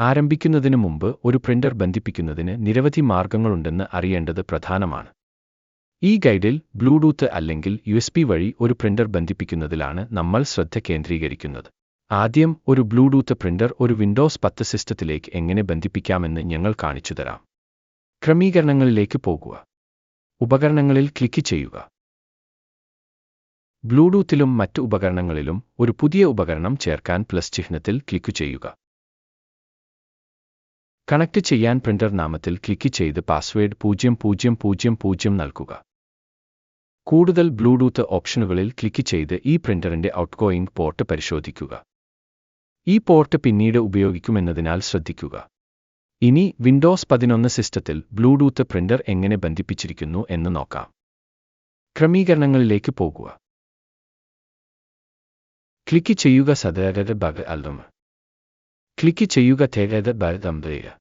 ആരംഭിക്കുന്നതിന് മുമ്പ് ഒരു പ്രിന്റർ ബന്ധിപ്പിക്കുന്നതിന് നിരവധി മാർഗങ്ങളുണ്ടെന്ന് അറിയേണ്ടത് പ്രധാനമാണ്. ഈ ഗൈഡിൽ ബ്ലൂടൂത്ത് അല്ലെങ്കിൽ യു വഴി ഒരു പ്രിന്റർ ബന്ധിപ്പിക്കുന്നതിലാണ് നമ്മൾ ശ്രദ്ധ കേന്ദ്രീകരിക്കുന്നത്. ആദ്യം ഒരു ബ്ലൂടൂത്ത് പ്രിന്റർ ഒരു വിൻഡോസ് പത്ത് സിസ്റ്റത്തിലേക്ക് എങ്ങനെ ബന്ധിപ്പിക്കാമെന്ന് ഞങ്ങൾ കാണിച്ചുതരാം ക്രമീകരണങ്ങളിലേക്ക് പോകുക. ഉപകരണങ്ങളിൽ ക്ലിക്ക് ചെയ്യുക. ബ്ലൂടൂത്തിലും മറ്റ് ഉപകരണങ്ങളിലും ഒരു പുതിയ ഉപകരണം ചേർക്കാൻ പ്ലസ് ചിഹ്നത്തിൽ ക്ലിക്ക് ചെയ്യുക. കണക്ട് ചെയ്യാൻ പ്രിന്റർ നാമത്തിൽ ക്ലിക്ക് ചെയ്ത് പാസ്വേഡ് പൂജ്യം പൂജ്യം പൂജ്യം പൂജ്യം നൽകുക. കൂടുതൽ ബ്ലൂടൂത്ത് ഓപ്ഷനുകളിൽ ക്ലിക്ക് ചെയ്ത് ഈ പ്രിന്ററിന്റെ ഔട്ട്ഗോയിംഗ് പോർട്ട് പരിശോധിക്കുക. ഈ പോർട്ട് പിന്നീട് ഉപയോഗിക്കുമെന്നതിനാൽ ശ്രദ്ധിക്കുക. ഇനി വിൻഡോസ് പതിനൊന്ന് സിസ്റ്റത്തിൽ ബ്ലൂടൂത്ത് പ്രിന്റർ എങ്ങനെ ബന്ധിപ്പിച്ചിരിക്കുന്നു എന്ന് നോക്കാം. ക്രമീകരണങ്ങളിലേക്ക് പോകുക. ക്ലിക്ക് ചെയ്യുക സദാരത ബഗ് അല്ലും ക്ലിക്ക് ചെയ്യുക തേരത ബരതമ്പയ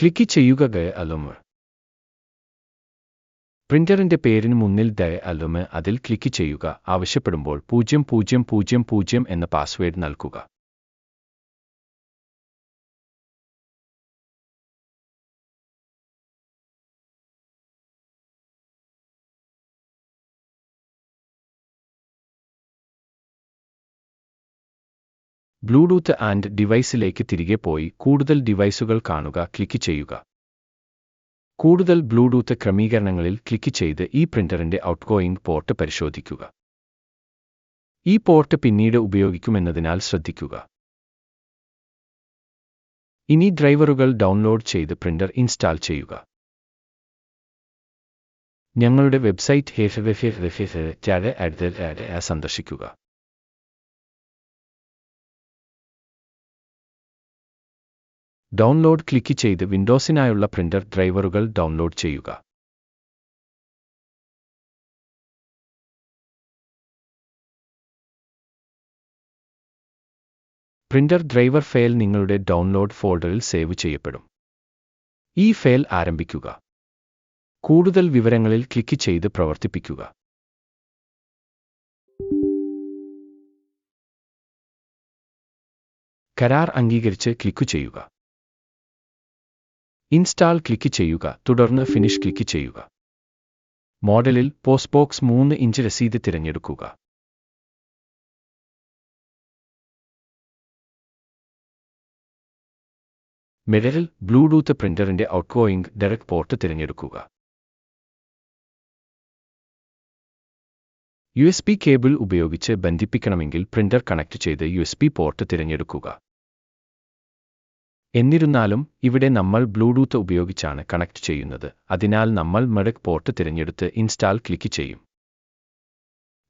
ക്ലിക്ക് ചെയ്യുക ഗയ അലുമ്. പ്രിന്ററിന്റെ പേരിന് മുന്നിൽ ദയ അലുമ് അതിൽ ക്ലിക്ക് ചെയ്യുക. ആവശ്യപ്പെടുമ്പോൾ പൂജ്യം പൂജ്യം പൂജ്യം പൂജ്യം എന്ന പാസ്വേഡ് നൽകുക. ബ്ലൂടൂത്ത് ആൻഡ് ഡിവൈസിലേക്ക് തിരികെ പോയി കൂടുതൽ ഡിവൈസുകൾ കാണുക ക്ലിക്ക് ചെയ്യുക. കൂടുതൽ ബ്ലൂടൂത്ത് ക്രമീകരണങ്ങളിൽ ക്ലിക്ക് ചെയ്ത് ഈ പ്രിന്ററിന്റെ ഔട്ട്ഗോയിംഗ് പോർട്ട് പരിശോധിക്കുക. ഈ പോർട്ട് പിന്നീട് ഉപയോഗിക്കുമെന്നതിനാൽ ശ്രദ്ധിക്കുക. ഇനി ഡ്രൈവറുകൾ ഡൗൺലോഡ് ചെയ്ത് പ്രിന്റർ ഇൻസ്റ്റാൾ ചെയ്യുക. ഞങ്ങളുടെ വെബ്സൈറ്റ് സന്ദർശിക്കുക. ഡൗൺലോഡ് ക്ലിക്ക് ചെയ്ത് വിൻഡോസിനായുള്ള പ്രിന്റർ ഡ്രൈവറുകൾ ഡൗൺലോഡ് ചെയ്യുക. പ്രിന്റർ ഡ്രൈവർ ഫയൽ നിങ്ങളുടെ ഡൗൺലോഡ് ഫോൾഡറിൽ സേവ് ചെയ്യപ്പെടും. ഈ ഫയൽ ആരംഭിക്കുക. കൂടുതൽ വിവരങ്ങളിൽ ക്ലിക്ക് ചെയ്ത് പ്രവർത്തിപ്പിക്കുക. കരാർ അംഗീകരിച്ച് ക്ലിക്കു ചെയ്യുക. ഇൻസ്റ്റാൾ ക്ലിക്ക് ചെയ്യുക. തുടർന്ന് ഫിനിഷ് ക്ലിക്ക് ചെയ്യുക. മോഡലിൽ പോസ്റ്റ് ബോക്സ് മൂന്ന് ഇഞ്ച് രസീത് തിരഞ്ഞെടുക്കുക. മിററിൽ ബ്ലൂടൂത്ത് പ്രിന്ററിന്റെ ഔട്ട്ഗോയിംഗ് ഡയറക്ട് പോർട്ട് തിരഞ്ഞെടുക്കുക. യു എസ് പി കേബിൾ ഉപയോഗിച്ച് ബന്ധിപ്പിക്കണമെങ്കിൽ പ്രിന്റർ കണക്ട് ചെയ്ത് യു എസ് പി പോർട്ട് തിരഞ്ഞെടുക്കുക. എന്നിരുന്നാലും ഇവിടെ നമ്മൾ ബ്ലൂടൂത്ത് ഉപയോഗിച്ചാണ് കണക്ട് ചെയ്യുന്നത്. അതിനാൽ നമ്മൾ മെഡക് പോർട്ട് തിരഞ്ഞെടുത്ത് ഇൻസ്റ്റാൾ ക്ലിക്ക് ചെയ്യും.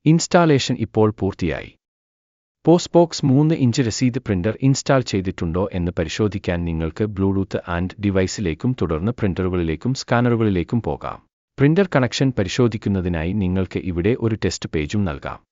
ഇൻസ്റ്റാളേഷൻ ഇപ്പോൾ പൂർത്തിയായി. പോസ്റ്റ്ബോക്സ് മൂന്ന് ഇഞ്ച് രസീത് പ്രിന്റർ ഇൻസ്റ്റാൾ ചെയ്തിട്ടുണ്ടോ എന്ന് പരിശോധിക്കാൻ നിങ്ങൾക്ക് ബ്ലൂടൂത്ത് ആൻഡ് ഡിവൈസിലേക്കും തുടർന്ന് പ്രിന്ററുകളിലേക്കും സ്കാനറുകളിലേക്കും പോകാം. പ്രിന്റർ കണക്ഷൻ പരിശോധിക്കുന്നതിനായി നിങ്ങൾക്ക് ഇവിടെ ഒരു ടെസ്റ്റ് പേജും നൽകാം.